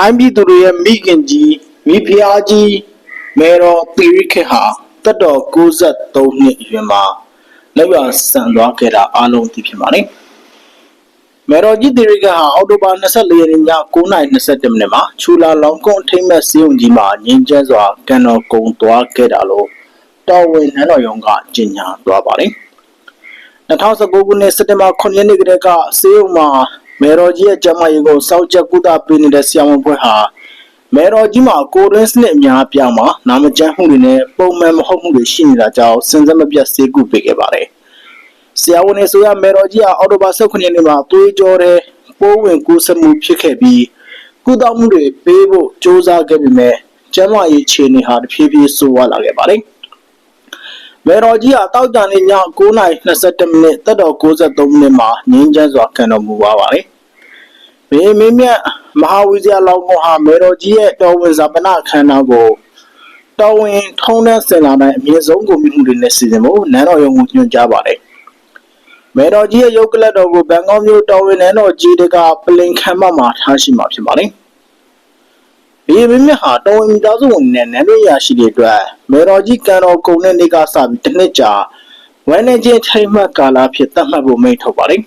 ထိုင်းပြည်သူတွေရဲ့မိခင်ကြီးမိဖုရားကြီးမေတော်သီရိခေတ်ဟာတက်တော်63နှစ်အရွယ်မှာလက်ရဆန်သွားခဲ့တာအားလုံးသိဖြစ်ပါတယ်။မေတော်ကြီးသီရိခေတ်ဟာအောက်တိုဘာ24ရက်နေ့ည9:22မိနစ်မှာချူလာလောင်ကွန်အထိမ့်မဲ့စီယုံကြီးမှာငင်းကျဲစွာကန်တော်ကုံသွားခဲ့တာလို့တော်ဝင်နန်းတော်ရုံးကကြေညာသွားပါတယ်။2019ခုနှစ်စက်တင်ဘာ9ရက်နေ့ကတည်းကစေယုံမှာ မေတော်ကြီးရဲ့ကျန်းမာရေးကိုစောင့်ကြပ်ကုသပေးနေတဲ့ဆရာဝန်ဖွဲ့ဟာမေတော်ကြီးမှာကိုရင်းစနစ်အများအပြားမှာနာမကျန်းမှုတွေနဲ့ပုံမှန်မဟုတ်မှုတွေရှိနေတာကြောင့်စဉ်ဆက်မပြတ်ဆေးကုပေးခဲ့ပါတယ်။ဆရာဝန်တွေဆိုရမေတော်ကြီးဟာအော်တိုဘာ16ရက်နေ့မှာသွေးကြောတဲ့ပိုးဝင်ကူးစက်မှုဖြစ်ခဲ့ပြီးကုသမှုတွေပေးဖို့စ조사ခဲ့ပေမဲ့ကျန်းမာရေးအခြေအနေဟာတဖြည်းဖြည်းဆိုးဝါးလာခဲ့ပါတယ်။ မေတော်ကြီးဟာတောက်တန်နေ့ည9:22မိနစ်တက်တော်63မိနစ်မှာငင်းချမ်းစွာခံတော်မူသွားပါတယ်။ဘေးမင်းမြတ်မဟာဝီဇာလောင်မောဟာမေတော်ကြီးရဲ့တော်ဝင်ဇာပနခန္ဓာကိုတော်ဝင်ထုံးတဲ့စင်လာတဲ့အမြင့်ဆုံးကိုမြမှုတွေနဲ့စီစဉ်ဖို့နန်းတော်ရုံကိုညွှန်ကြားပါတယ်။မေတော်ကြီးရဲ့ရုပ်ကလပ်တော်ကိုဘန်ကောက်မြို့တော်ဝင်နန်းတော်ကြီးတကပလင်ခံမမှာထားရှိမှာဖြစ်ပါတယ်။ ဘေးမင်းမြတ်ဟာတော်ဝင်မိသားစုဝင်နဲ့နန်းတော်ရရှိတဲ့အတွက်မေတော်ကြီးကံတော်ကုံတဲ့နေ့ကစပြီးတစ်နှစ်ကြာဝမ်းနေခြင်းထိမှတ်ကာလဖြစ်သတ်မှတ်ဖို့မိန့်ထုတ်ပါတယ်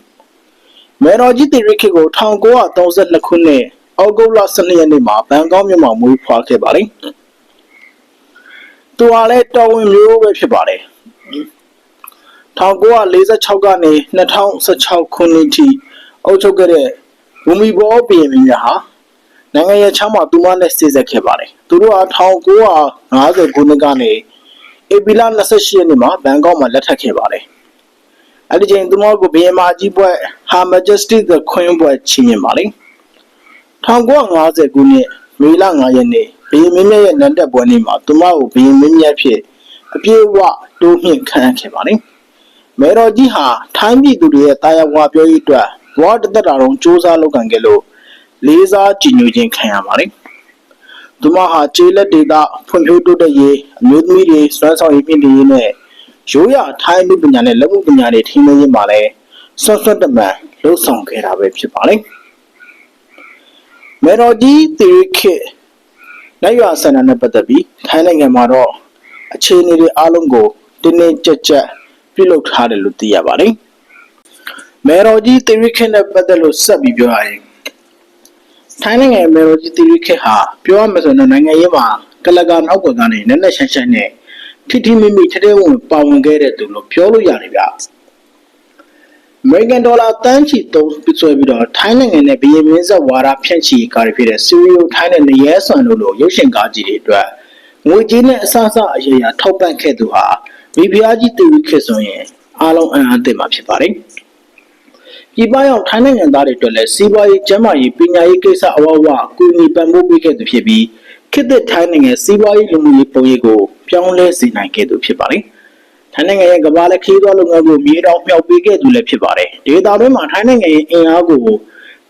။မေတော်ကြီးတီရိခေတ်ကို1932ခုနှစ်ဩဂုတ်လ12ရက်နေ့မှာဘန်ကောက်မြို့မှာမွေးဖွားခဲ့ပါတယ်။သူဟာလည်းတော်ဝင်မျိုးပဲဖြစ်ပါတယ်။1946ကနေ2016ခုနှစ်ထိအုပ်ချုပ်ခဲ့တဲ့ဘူမီဘောပြည်မင်းများဟာ နိုင်ငံရဲ့ချမ်းမှာသူမနဲ့စစ်ဆက်ခဲ့ပါတယ်။သူတို့ဟာ1950ခုနှစ်ကနေဧပြီလ28ရက်နေ့မှာဘန်ကောက်မှာလက်ထပ်ခဲ့ပါတယ်။အဲဒီချိန်သူမကိုဘီယမာကြီးပွဲ Her Majesty the Queen ပွဲချီးမြှင့်ပါတယ်။1950ခုနှစ်မေလ9ရက်နေ့ဘီယမင်းမြတ်ရဲ့နန်းတက်ပွဲနေ့မှာသူမကိုဘီယမင်းမြတ်ဖြစ်အပြည့်အဝတိုးမြင့်ခံခဲ့ပါတယ်။မေတော်ကြီးဟာထိုင်းပြည်သူတွေရဲ့တာယာဝါပြောရေးအတွက်ဘဝတစ်သက်တာလုံးစူးစမ်းလုပ်ကံခဲ့လို့ လေးစားကြည်ညိုခြင်းခံရပါတယ်။သူမဟာကျေးလက်ဒေသဖွံ့ဖြိုးတိုးတက်ရေးအမျိုးသမီးတွေစွမ်းဆောင်ရည်မြင့်တင်ရေးနဲ့ရိုးရာထိုင်းလူပညာနဲ့လက်မှုပညာတွေထိန်းသိမ်းရေးမှာလည်းဆွတ်ဆွတ်တမန်လှုပ်ဆောင်ခဲ့တာပဲဖြစ်ပါတယ်။မေတော်ကြီးတီရီခေတ်လက်ရွာဆန္ဒနဲ့ပတ်သက်ပြီးထိုင်းနိုင်ငံမှာတော့အခြေအနေတွေအားလုံးကိုတင်းတင်းကြပ်ကြပ်ပြုလုပ်ထားတယ်လို့သိရပါတယ်။မေတော်ကြီးတီရီခေတ်နဲ့ပတ်သက်လို့ဆက်ပြီးပြောရရင် ထိုင်းနိုင်ငံရဲ့မေရိုဂျီတီရီခေတ်ဟာပြောရမယ်ဆိုရင်နိုင်ငံရေးမှာကလကာနောက်ကွယ်ကနေနက်နက်ရှမ်းရှမ်းနဲ့ထိထိမိမိထထဲဝင်ပါဝင်ခဲ့တဲ့သူလို့ပြောလို့ရတယ်ဗျ။ American Dollar တန်းချီသုံးပြီးဆိုပြီးတော့ထိုင်းနိုင်ငံနဲ့ဘီယင်မင်းဆက်ဝါဒဖြန့်ချီကားတွေဖြစ်တဲ့ Serial ထိုင်းနဲ့နရဲဆွန်တို့လိုရုပ်ရှင်ကားကြီးတွေအတွက်ငွေကြေးနဲ့အဆအဆအရာရာထောက်ပံ့ခဲ့သူဟာမိဖုရားကြီးတီရီခေတ်ဆိုရင်အားလုံးအံ့အားသင့်မှာဖြစ်ပါတယ်။ ပြည်ပရောက်ထိုင်းနိုင်ငံသားတွေအတွက်လည်းစီးပွားရေးကျန်းမာရေးပညာရေးကိစ္စအဝအဝအကူအညီပံ့ပိုးပေးခဲ့သူဖြစ်ပြီးခေတ်သစ်ထိုင်းနိုင်ငံစီးပွားရေးလူမှုရေးပုံရိပ်ကိုပြောင်းလဲစေနိုင်ခဲ့သူဖြစ်ပါတယ်။ထိုင်းနိုင်ငံရဲ့ကမ္ဘာလက်ခီးသွားလုပ်ငန်းကိုမြေတောင်မြောက်ပေးခဲ့သူလည်းဖြစ်ပါတယ်။ဒေသတွင်းမှာထိုင်းနိုင်ငံရဲ့အင်အားကို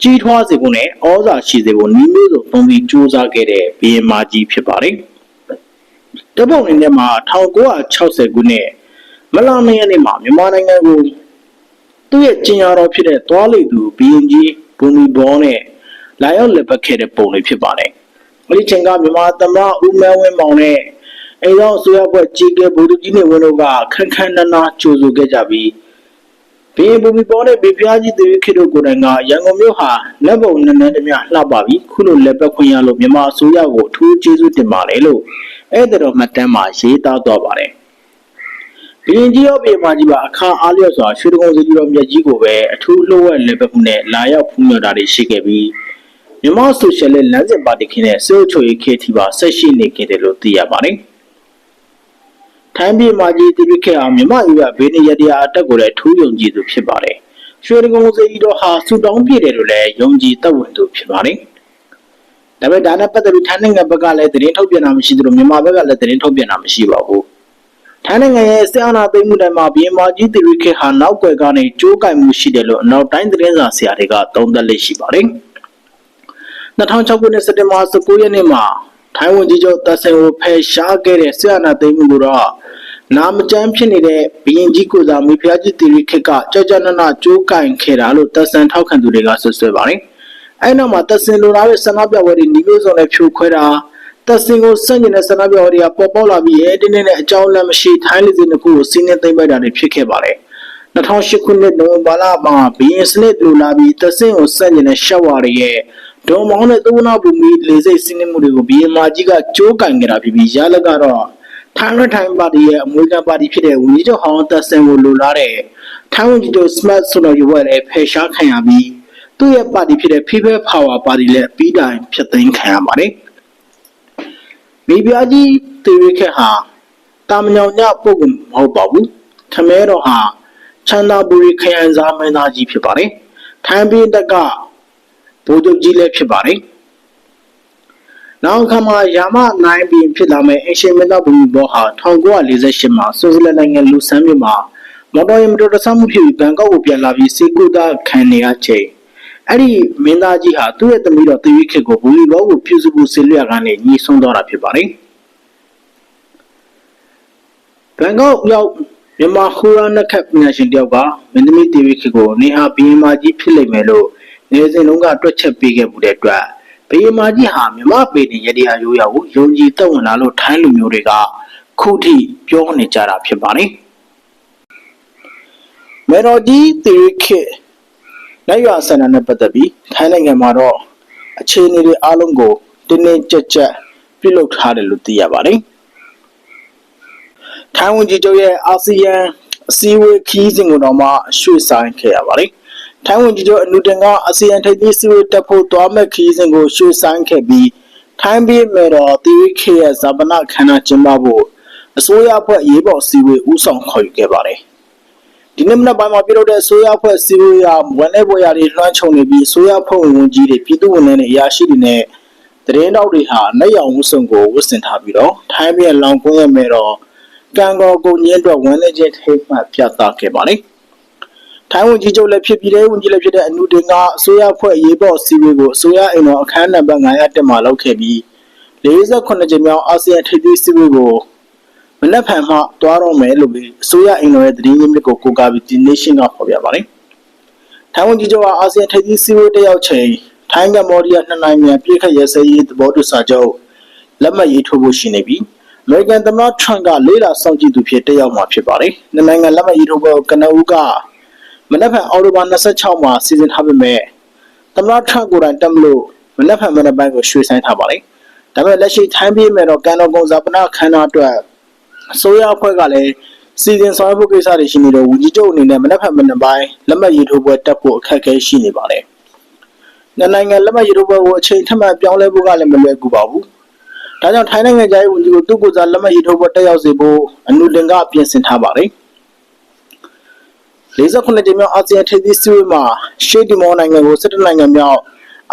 ကြီးထွားစေဖို့နဲ့ဩဇာရှိစေဖို့နည်းမျိုးစုံသုံးပြီးစူးစမ်းခဲ့တဲ့ဘီယမာကြီးဖြစ်ပါတယ်။တပုံအနေနဲ့မှာ1960ခုနှစ်မလာမရက်နေ့မှာမြန်မာနိုင်ငံကို သူ့ရဲ့ကျင်ရတော်ဖြစ်တဲ့သွားလေသူဘီရင်ကြီးဘူမီဘောနဲ့လာရောက်လက်ပတ်ခဲ့တဲ့ပုံလေးဖြစ်ပါတယ်။အဲဒီချိန်ကမြန်မာသမ္မတဦးမဲဝင်းမောင်နဲ့အိမ်တော်ဆိုရဘွက်ကြီးကဲဘူဒူကြီးနေဝင်းတို့ကခန်းခန်းနာနာကြိုဆိုခဲ့ကြပြီးဘီရင်ဘူမီဘောနဲ့ဘေဖျားကြီးတေခေတို့ကိုယ်တိုင်ကရန်ကုန်မြို့ဟာလက်ပုံနန်းနန်းတမျှလှပပြီးခုလိုလက်ပတ်ခွင့်ရလို့မြန်မာအစိုးရကိုအထူးကျေးဇူးတင်ပါတယ်လို့အဲ့ဒါတော်မှတ်တမ်းမှာရေးသားသွားပါတယ်။ ဘီရင်ကြီးရောပြေမာကြီးပါအခါအားလျော့စွာရွှေတကုံစီတော်မြတ်ကြီးကိုပဲအထူးလှုပ်ဝက်လက်ပတ်မှုနဲ့လာရောက်ဖူးမြော်တာတွေရှိခဲ့ပြီးမြန်မာဆိုရှယ်လစ်လမ်းစဉ်ပါတီခင်းတဲ့စေအုပ်ချုပ်ရေးခေတ်ထိပါဆက်ရှိနေခဲ့တယ်လို့သိရပါတယ်။ထိုင်းပြည်မှာကြီးတိပိခေအောင်မြမယူရဘေးနေရတရားအတက်ကိုလည်းထူးယုံကြည်သူဖြစ်ပါတယ်။ရွှေတကုံစီတော်ဟာဆူတောင်းပြည့်တယ်လို့လည်းယုံကြည်သက်ဝင်သူဖြစ်ပါတယ်။ဒါပေမဲ့ဒါနဲ့ပတ်သက်ပြီးထိုင်းနိုင်ငံဘက်ကလည်းသတင်းထုတ်ပြန်တာမရှိသလိုမြန်မာဘက်ကလည်းသတင်းထုတ်ပြန်တာမရှိပါဘူး။ ထိုင်းနိုင်ငံရဲ့စစ်အာဏာသိမ်းမှုတိုင်မှာဘီယမာကြီးတီရီခေဟာနောက်ွယ်ကနေကြိုးကင်မှုရှိတယ်လို့အနောက်တိုင်းသတင်းစာဆရာတွေကသုံးသပ်လက်ရှိပါတယ်။2006ခုနှစ်စက်တင်ဘာ19ရက်နေ့မှာထိုင်းဝန်ကြီးချုပ်သက်ဆင်ကိုဖယ်ရှားခဲ့တဲ့စစ်အာဏာသိမ်းမှုကိုတော့နာမကျန်းဖြစ်နေတဲ့ဘီရင်ကြီးကိုစားမိဖုရားကြီးတီရီခေကကြောက်ကြနနကြိုးကင်ခဲ့တာလို့သက်ဆန်ထောက်ခံသူတွေကဆွဆွဲပါတယ်။အဲ့နောက်မှာတက်စင်လိုလာတဲ့ဆန္ဒပြပွဲတွေညီမျိုးစုံနဲ့ဖြိုခွဲတာ တက်စင်ကိုစန့်ကျင်တဲ့ဆန္ဒပြပွဲတွေကပေါ်ပေါက်လာပြီးရဲတင်းနဲ့အကြောင်းလမ်းမရှိထိုင်းလူစီနှစ်ခုကိုစီးနှင်းသိမ့်ပိုက်တာတွေဖြစ်ခဲ့ပါတယ်2008ခုနှစ်နိုဝင်ဘာလမှာဘီယင်စနစ်လိုလာပြီးတက်စင်ကိုစန့်ကျင်တဲ့ရှက်ဝါတွေရဲ့ဒုံမောင်းတဲ့သုဝနာဘူမီလေစိတ်စီးနှင်းမှုတွေကိုဘီယင်မာကြီးကကြိုးကင်ကြတာဖြစ်ပြီးရလက်ကတော့ထိုင်းရထိုင်းပါတီရဲ့အမွေခံပါတီဖြစ်တဲ့ဝန်ကြီးချုပ်ဟောင်းတက်စင်ကိုလိုလားတဲ့ထိုင်းဝန်ကြီးချုပ် Smart ဆိုတဲ့ရွေးလည်းဖယ်ရှားခံရပြီးသူ့ရဲ့ပါတီဖြစ်တဲ့ People Power ပါတီလည်းပြီးတိုင်ဖျက်သိမ်းခံရပါတယ်။ မိဖုရားကြီးတေရခက်ဟာတာမညောင်ညပုဂ္ဂိုလ်မဟုတ်ပါဘူး။ခမဲတော်ဟာချမ်းသာပူရီခရိုင်စားမင်းသားကြီးဖြစ်ပါတယ်။ထိုင်းပြည်တက်ကဗိုလ်ချုပ်ကြီးလည်းဖြစ်ပါတယ်။နောက်အခါမှာယာမနိုင်ပြီးဖြစ်လာမဲ့အင်ရှင်မင်းသားဘူမီဘောဟာ1948မှာဆွစ်ဇာလန်နိုင်ငံလူဆန်းမြို့မှာမော်တော်ယာဉ်မတော်တဆမှုဖြစ်ပြီးဘန်ကောက်ကိုပြန်လာပြီးစေကူတာခံနေရချိန် အဲ့ဒီမင်းသားကြီးဟာသူ့ရဲ့သမီးတော်တေဝိခေတ်ကိုဘူလီဘောကိုပြုစုဖို့ဆင်လွှဲကနေညီဆုံးသွားတာဖြစ်ပါတယ်။ဘန်ကောက်ရောက်မြန်မာဟူရာနက်ခတ်ပညာရှင်တယောက်ကမင်းသမီးတေဝိခေတ်ကိုနေဟာဘီယမာကြီးဖြစ်လိမ့်မယ်လို့နေစဉ်တုန်းကတွက်ချက်ပေးခဲ့မှုတဲ့အတွက်ဘီယမာကြီးဟာမြမပေတင်ရတရားရိုးရာကိုယုံကြည်သက်ဝင်လာလို့ထိုင်းလူမျိုးတွေကခုထိပြောနေကြတာဖြစ်ပါတယ်။မေရိုဒီတေဝိခေတ် နိုင်ရွာဆန္ဒနဲ့ပတ်သက်ပြီးထိုင်းနိုင်ငံမှာတော့အခြေအနေတွေအားလုံးကိုတင်းတင်းကြပ်ကြပ်ပြုလုပ်ထားတယ်လို့သိရပါတယ်။ထိုင်းဝန်ကြီးချုပ်ရဲ့အာဆီယံအစည်းအဝေးခီးစဉ်ကိုတော့မှရွှေ့ဆိုင်းခဲ့ရပါတယ်။ထိုင်းဝန်ကြီးချုပ်အနုတင်ကအာဆီယံထိပ်သီးစည်းဝေးတက်ဖို့သွားမဲ့ခီးစဉ်ကိုရွှေ့ဆိုင်းခဲ့ပြီးထိုင်းပြည်မယ်တော်တီဝီခေရဲ့ဇာပနာခန္ဓာကျင်းပဖို့အစိုးရအဖွဲ့ရေးပေါ်စည်းဝေးဦးဆောင်ခေါ်ယူခဲ့ပါတယ်။ ဒီနေ့မနက်ပိုင်းမှာပြုလုပ်တဲ့ဆိုရဖွဲ့စီဝေးရဝန်တဲ့ဘွေရတွေလွှမ်းခြုံနေပြီးဆိုရဖွဲ့ဝင်ဝင်ကြီးတွေပြည်သူဝန်ထမ်းတွေအရာရှိတွေနဲ့တရင်တောက်တွေဟာလက်ရောင်ဝတ်စုံကိုဝတ်ဆင်ထားပြီးတော့ထိုင်းပြည်လောင်ကွင်းရဲ့မဲတော့ကံကောကိုညင်းအတွက်ဝန်တဲ့ချင်းထိမှတ်ပြသခဲ့ပါတယ်။ထိုင်းဝန်ကြီးချုပ်လည်းဖြစ်ပြီးတဲ့ဝန်ကြီးလည်းဖြစ်တဲ့အနုတင်ကအစိုးရဖွဲ့ရေးပေါ်စီဝေးကိုအစိုးရအိမ်တော်အခမ်းနံပါတ်900တက်မှာလုပ်ခဲ့ပြီး48ကြိမ်မြောက်အာဆီယံထိပ်သီးစီဝေးကို မနက်ဖြန်မှတွားတော့မယ်လို့ပြီးအစိုးရအင်တော်ရဲ့သတင်းရင်းမြစ်ကိုကိုးကားပြီးဒီ nation ကဖော်ပြပါတယ်။ထိုင်းဝန်ကြီးချုပ်ကအာဆီယံထိပ်သီးစည်းဝေးတက်ရောက်ချိန်ထိုင်းကမ္ဘောဒီးယားနှစ်နိုင်ငံပြည်ခတ်ရဲစဲရေးသဘောတူစာချုပ်လက်မှတ်ရေးထိုးဖို့ရှိနေပြီးအမေရိကန်သမ္မတထရန့်ကလေးလာစောင့်ကြည့်သူဖြစ်တက်ရောက်မှာဖြစ်ပါတယ်။နှစ်နိုင်ငံလက်မှတ်ရေးထိုးဖို့ကနဦးကမနက်ဖြန်အောက်တိုဘာ26မှာစီစဉ်ထားပေမဲ့သမ္မတထရန့်ကိုယ်တိုင်တက်မလို့မနက်ဖြန်မနက်ပိုင်းကိုရွှေ့ဆိုင်းထားပါတယ်။ဒါပေမဲ့လက်ရှိထိုင်းပြည်မှာတော့ကန်တော်ကုံစာပနာခန္ဓာအတွက် အစိုးရအဖွဲ့ကလည်းစီစဉ်ဆောင်ရွက်ဖို့ကိစ္စတွေရှိနေတော့ဝန်ကြီးချုပ်အနေနဲ့မနက်ဖြန်မနက်ပိုင်းလက်မှတ်ရေးထိုးပွဲတက်ဖို့အခက်အခဲရှိနေပါတယ်။နိုင်ငံလက်မှတ်ရေးထိုးပွဲကိုအချိန်ထပ်မံပြောင်းလဲဖို့ကလည်းမလွယ်ကူပါဘူး။ဒါကြောင့်ထိုင်းနိုင်ငံသားရေးဝန်ကြီးကိုသူ့ကိုယ်စားလက်မှတ်ရေးထိုးပွဲတက်ရောက်စေဖို့အနုတင်ကပြင်ဆင်ထားပါတယ်။49ကြိမ်မြောက်အာဆီယံထိပ်သီးစည်းဝေးမှာရှေ့တီမောနိုင်ငံကို17နိုင်ငံမြောက်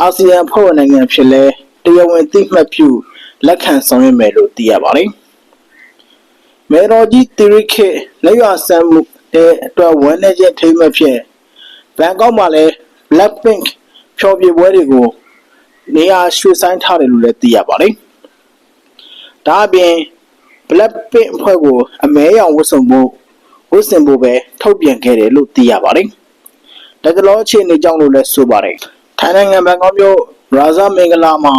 အာဆီယံဖွဲ့ဝင်နိုင်ငံဖြစ်လဲတရားဝင်သိမှတ်ပြုလက်ခံဆောင်ရွက်မယ်လို့သိရပါတယ်။ မေတော်ကြီးတီရိခေလက်ရွာဆမ်းမှုတဲ့အတွက်ဝန်းနေခြင်းထိမ့်မဖြစ်ဘန်ကောက်မှာလည်း Blackpink ဖြောပြပွဲတွေကိုနေရာရွှေ့ဆိုင်းထားတယ်လို့လည်းသိရပါတယ်။ဒါအပြင် Blackpink အဖွဲ့ကိုအမဲရောင်ဝတ်စုံဖို့ဝတ်ဆင်ဖို့ပဲထုတ်ပြန်ခဲ့တယ်လို့သိရပါတယ်။ဒါကြလို့အခြေအနေကြောင့်လို့လည်းဆိုပါတယ်။ထိုင်းနိုင်ငံဘန်ကောက်မြို့ရာဇာမင်္ဂလာမှာ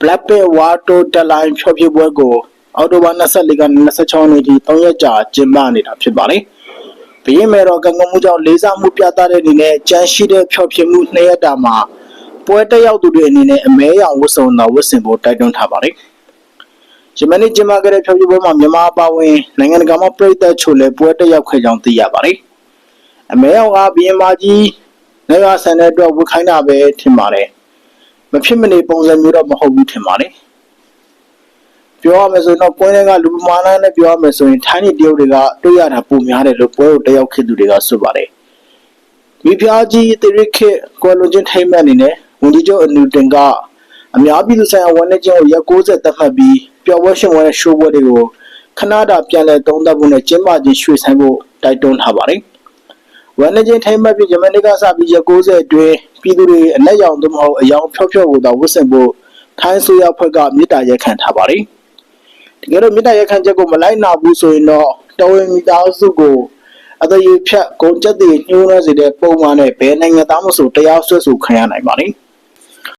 Blackpink Water Deadline ဖြောပြပွဲကို အောက်တိုဘာ24ကနေ26ရက်နေ့ထိ3ရက်ကြာကျင်းပနေတာဖြစ်ပါတယ်။ဘရင်မဲတော်ကံကောင်းမှုကြောင့်လေးစားမှုပြသတဲ့အနေနဲ့ကြမ်းရှိတဲ့ဖျော်ဖြေမှု2ရက်တာမှာပွဲတက်ရောက်သူတွေအနေနဲ့အမဲရောင်ဝတ်စုံတော်ဝတ်ဆင်ဖို့တိုက်တွန်းထားပါတယ်။ဂျမနီကျင်းပခဲ့တဲ့ဖျော်ဖြေပွဲမှာမြန်မာပါဝင်နိုင်ငံတကာမှပြည်သက်ချိုလည်းပွဲတက်ရောက်ခဲ့ကြောင်းသိရပါတယ်။အမဲရောင်ကဘရင်မကြီးနိုင်ငံဆန်တဲ့အတွက်ဝတ်ခိုင်းတာပဲထင်ပါတယ်။မဖြစ်မနေပုံစံမျိုးတော့မဟုတ်ဘူးထင်ပါတယ်။ ပြောရမယ်ဆိုရင်တော့ပွဲတွေကလူပမာဏနဲ့ပြောရမယ်ဆိုရင်ထိုင်းနေတရုတ်တွေကတွေ့ရတာပုံများတယ်လို့ပွဲကိုတက်ရောက်ခဲ့သူတွေကဆိုပါတယ်မိဖုရားကြီးတရစ်ခေကွယ်လွန်ခြင်းထိမ့်မှတ်အနေနဲ့ဝန်ကြီးချုပ်အနူတင်ကအများပြည်သူဆိုင်ရာဝန်ထမ်းချင်းကိုရက်60တက်မှတ်ပြီးပျော်ပွဲရှင်ပွဲရှိုးပွဲတွေကိုခဏတာပြန်လည်သုံးသပ်ဖို့နဲ့ကျင်းပခြင်းရွှေ့ဆိုင်ဖို့တိုက်တွန်းထားပါတယ်ဝန်ထမ်းချင်းထိမ့်မှတ်ပြီးဂျမနီကစပြီးရက်60အတွင်းပြည်သူတွေအလက်ရောင်သို့မဟုတ်အယောင်ဖြော့ဖြော့ကိုသာဝတ်ဆင်ဖို့ထိုင်းဆိုရဖွဲ့ကမြစ်တာရက်ခံထားပါတယ် တကယ်တော့မေတ္တာရက်ခံချက်ကိုမလိုက်နာဘူးဆိုရင်တော့တော်ဝင်မိသားစုကိုအသက်ရဖြတ်ကုန်ကျက်တည်ညှိုးနှဲစေတဲ့ပုံမှန်နဲ့ဘယ်နိုင်ငံသားမဆိုတရားစွဲဆိုခံရနိုင်ပါလိမ့်